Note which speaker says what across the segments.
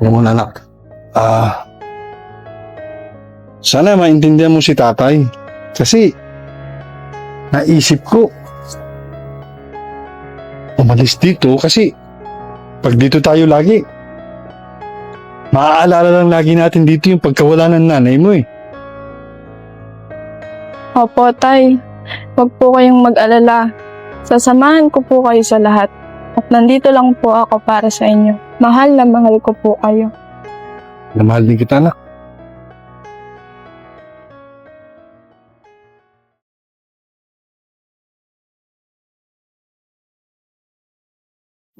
Speaker 1: Na, anak. Ah, sana maintindihan mo si tatay. Kasi, naisip ko, umalis dito kasi pag dito tayo lagi, maaalala lang lagi natin dito yung pagkawala ng nanay mo eh.
Speaker 2: Opo, tay. Huwag po kayong mag-alala. Sasamahan ko po kayo sa lahat. At nandito lang po ako para sa inyo. Mahal na mahal ko po kayo.
Speaker 1: Na mahal din kita, anak.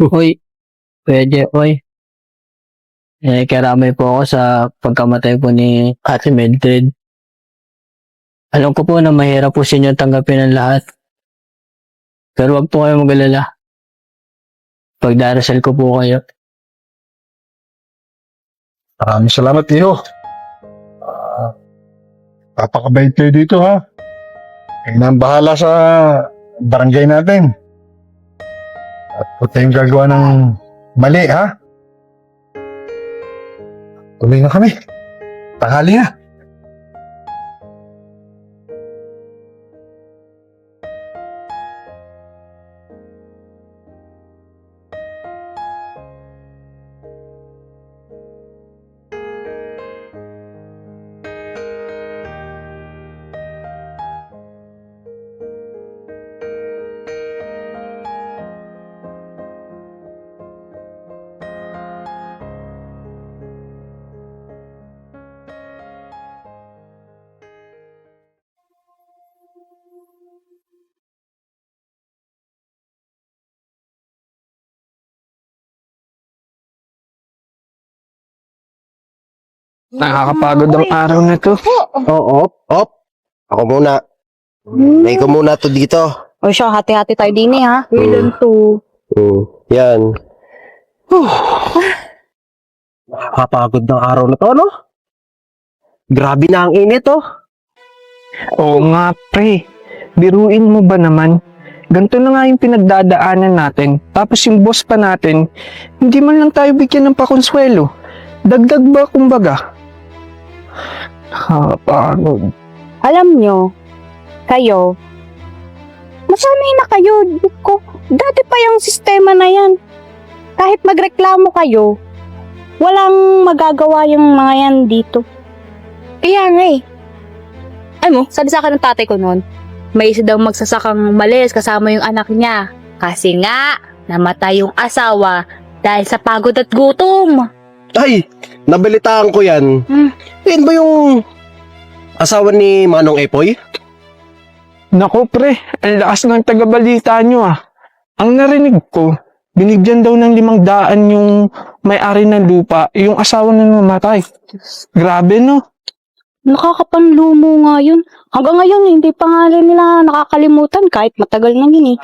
Speaker 3: Uy, pwede, uy. Eh, karamay po ako sa pagkamatay po ni Ate Mildred. Alam ko po na mahirap po sa inyo tanggapin ang lahat. Pero wag po kayo mag-alala. Pagdarasal ko po kayo.
Speaker 1: Maraming salamat, Iho. Ah, papakabait kayo dito, ha? Kayo na ang bahala sa barangay natin. At huwag tayong gagawa ng mali, ha? Tuloy na kami. Tanghali na.
Speaker 4: Nakakapagod ang araw na to.
Speaker 5: Oo, op, op. Ako muna. May ko muna to dito.
Speaker 6: O siya, hati-hati tayo din eh, ha?
Speaker 2: William to.
Speaker 5: Hmm, yan. Nakakapagod ng araw na to, ano? Grabe na ang init, oh.
Speaker 4: Oo nga, pre. Biruin mo ba naman? Ganito na nga yung pinagdadaanan natin. Tapos yung boss pa natin, hindi man lang tayo bigyan ng pakonsuelo. Dagdag ba kumbaga? Nakakapagod.
Speaker 6: Alam nyo, kayo, masanay na kayo. Ko, dati pa yung sistema na yan. Kahit magreklamo kayo, walang magagawa yung mga yan dito. Kaya nga eh. Alam mo, sabi sa akin ng tatay ko noon, may isa daw magsasakang malis kasama yung anak niya. Kasi nga, namatay yung asawa dahil sa pagod at gutom.
Speaker 5: Ay, nabalitaan ko yan.
Speaker 6: Hmm.
Speaker 5: Yan ba yung asawa ni Manong Epoy?
Speaker 4: Nako pre, ang lakas ng tagabalita nyo ah. Ang narinig ko, binigyan daw ng limang daan yung may-ari ng lupa, yung asawa na namatay. Grabe no?
Speaker 6: Nakakapanlumo nga yun. Hanggang ngayon, hindi pa nga rin nila nakakalimutan kahit matagal na yun eh.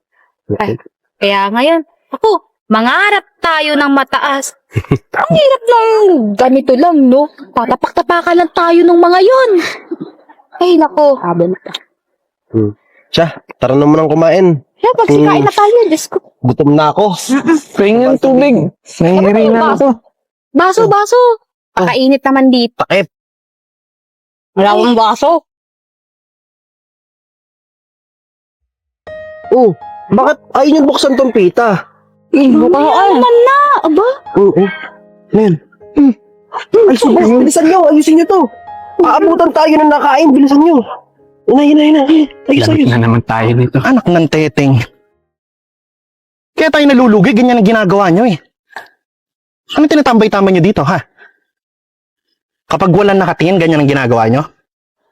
Speaker 6: Ay, kaya ngayon, ako, mangarap tayo ng mataas. Ang hirap ng ganito lang, no? Patapak-tapakan lang tayo ng mga yun. Ay, nako. Sabi na.
Speaker 5: Siya, tara naman ang kumain.
Speaker 6: Kaya pagsikain na tayo, Diyos ko.
Speaker 5: Gutom na ako.
Speaker 4: Pahingin ng tubig. Nahihiri na ako.
Speaker 6: Baso, baso. Pakainit naman dito.
Speaker 5: Takip.
Speaker 6: Wala akong baso.
Speaker 5: Oh, bakit ayaw niyo buksan tong pita?
Speaker 6: Mamaya naman na. Aba,
Speaker 5: Oo. Men. Ay, sige, bilisan nyo. Ayusin nyo to. Aabutan tayo ng nakain. Bilisan nyo. Ina, ina, ina. Ayos,
Speaker 4: Lagot
Speaker 5: ayos.
Speaker 4: na naman tayo nito.
Speaker 1: Anak ng teteng. Kaya tayo nalulugi, ganyan ang ginagawa nyo eh. Ano tinatambay-tambay nyo dito, ha? Kapag walang nakatingin, ganyan ang ginagawa nyo?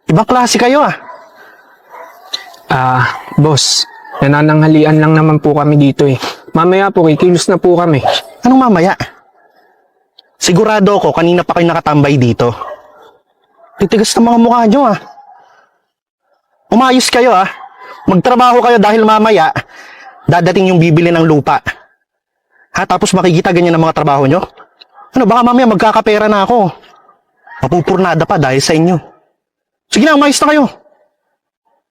Speaker 1: Ibang klase kayo, ah.
Speaker 4: Ah, boss. Nanananghalian lang naman po kami dito eh. Mamaya po, kikilos na po kami.
Speaker 1: Anong mamaya? Sigurado ako, kanina pa kayo nakatambay dito. Titigas ng mga mukha nyo, ah. Umayos kayo, ah. Magtrabaho kayo dahil mamaya, dadating yung bibili ng lupa. Ha, tapos makikita ganyan ang mga trabaho nyo? Ano, baka mamaya magkakapera na ako. Mapupurnada pa dahil sa inyo. Sige na, umayos na kayo.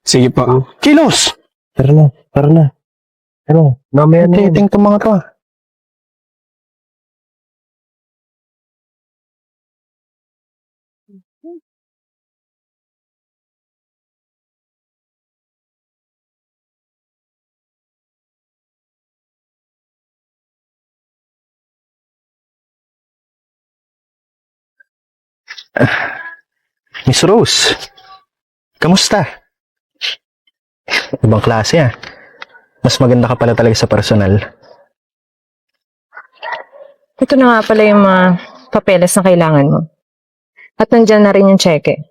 Speaker 4: Sige po.
Speaker 1: Kilos!
Speaker 5: Tara na, tara na. Ano, Mamaya na yan. Eh.
Speaker 1: Titing itong mga to. Ah. Miss Rose, kamusta? Ibang klase ah. Mas maganda ka pala talaga sa personal.
Speaker 7: Ito na nga pala yung mga papeles na kailangan mo. At nandyan na rin yung cheque.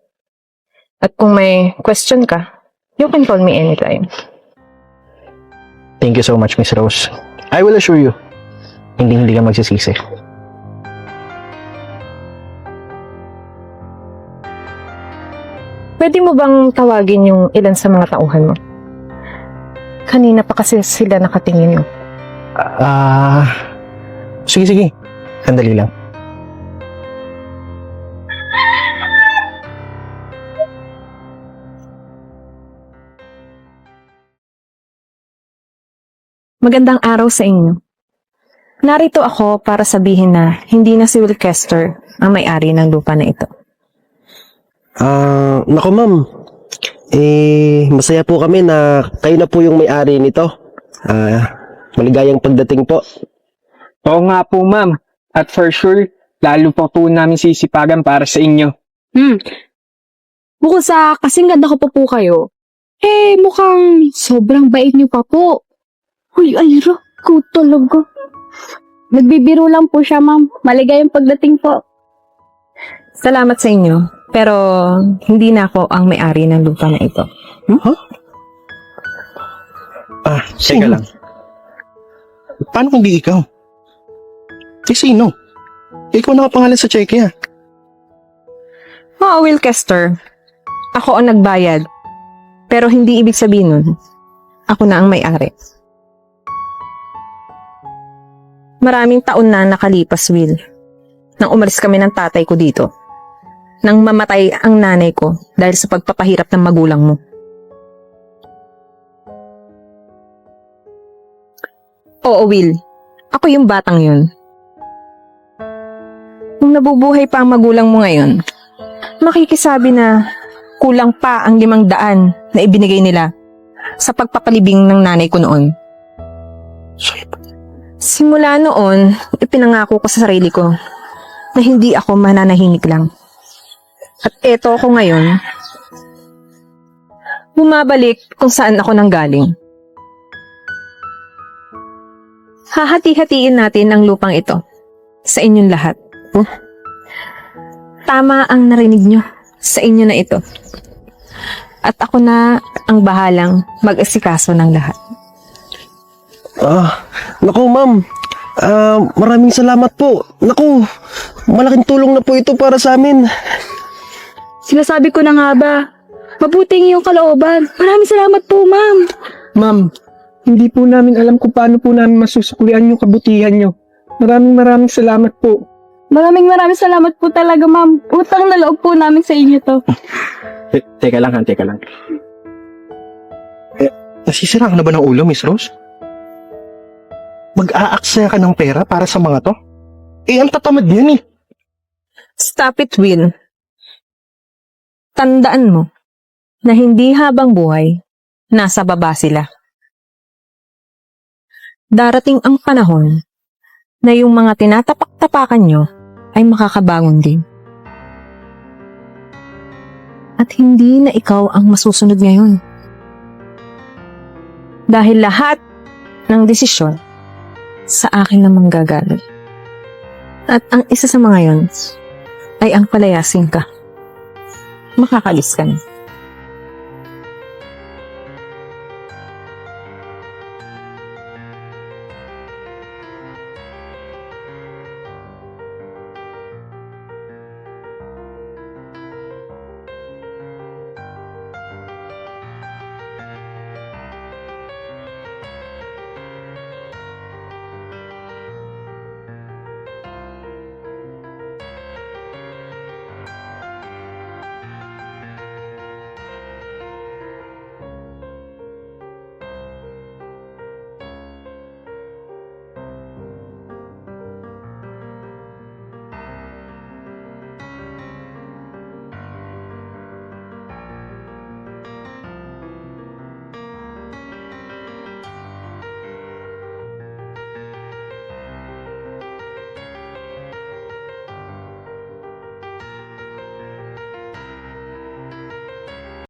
Speaker 7: At kung may question ka, you can call me anytime.
Speaker 1: Thank you so much, Miss Rose. I will assure you, hindi hindi ka magsisisi.
Speaker 7: Pwede mo bang tawagin yung ilan sa mga tauhan mo? Kanina pa kasi sila nakatingin mo.
Speaker 1: Ah, sige sige. Sandali lang.
Speaker 7: Magandang araw sa inyo. Narito ako para sabihin na hindi na si Will Kester ang may-ari ng lupa na ito.
Speaker 5: Ah, nako ma'am. Eh, masaya po kami na kayo na po yung may-ari nito. Ah, maligayang pagdating po.
Speaker 4: Oo nga po, ma'am. At for sure, lalo pa po namin sisipagan para sa inyo.
Speaker 6: Hmm. Bukod sa kasing ganda ko pa po kayo, eh mukhang sobrang bait niyo pa po. Uy, Ira, ko talaga. Nagbibiro lang po siya, ma'am. Maligayang pagdating po.
Speaker 7: Salamat sa inyo, pero hindi na ako ang may-ari ng lupa na ito.
Speaker 1: Ah, teka lang. Paano kung di ikaw? Eh, sino? Ikaw nakapangalan sa cheque ah.
Speaker 7: Oo, Will Kester. Ako ang nagbayad. Pero hindi ibig sabihin nun, ako na ang may-ari. Maraming taon na nakalipas, Will. Nang umalis kami ng tatay ko dito. Nang mamatay ang nanay ko dahil sa pagpapahirap ng magulang mo. Oo, Will. Ako yung batang yun. Nung nabubuhay pa ang magulang mo ngayon, makikisabi na kulang pa ang limang daan na ibinigay nila sa pagpapalibing ng nanay ko noon. Simula noon, ipinangako ko sa sarili ko na hindi ako mananahimik lang. At eto ako ngayon, bumabalik kung saan ako nanggaling. Hahati-hatiin natin ang lupang ito sa inyong lahat. Tama ang narinig nyo sa inyo na ito. At ako na ang bahalang mag-asikaso ng lahat.
Speaker 5: Ah, naku ma'am. Ah, maraming salamat po. Naku, malaking tulong na po ito para sa amin.
Speaker 6: Sinasabi ko na nga ba, mabuting iyong kalooban. Maraming salamat po, ma'am.
Speaker 4: Ma'am, hindi po namin alam kung paano po namin masusuklian yung kabutihan nyo. Maraming maraming salamat po.
Speaker 6: Maraming maraming salamat po talaga, ma'am. Utang na loob po namin sa inyo to.
Speaker 1: Te- teka lang ha, teka lang. Eh, nasisira ka na ba ng ulo, Miss Rose? Mag-aaksaya ka ng pera para sa mga to? Eh, ang tatamad niyan eh.
Speaker 7: Stop it, Will. Tandaan mo na hindi habang buhay, nasa baba sila. Darating ang panahon na yung mga tinatapak-tapakan nyo ay makakabangon din. At hindi na ikaw ang masusunod ngayon. Dahil lahat ng desisyon sa akin namang gagaling. At ang isa sa mga yon ay ang palayasin ka. Makakalis ka.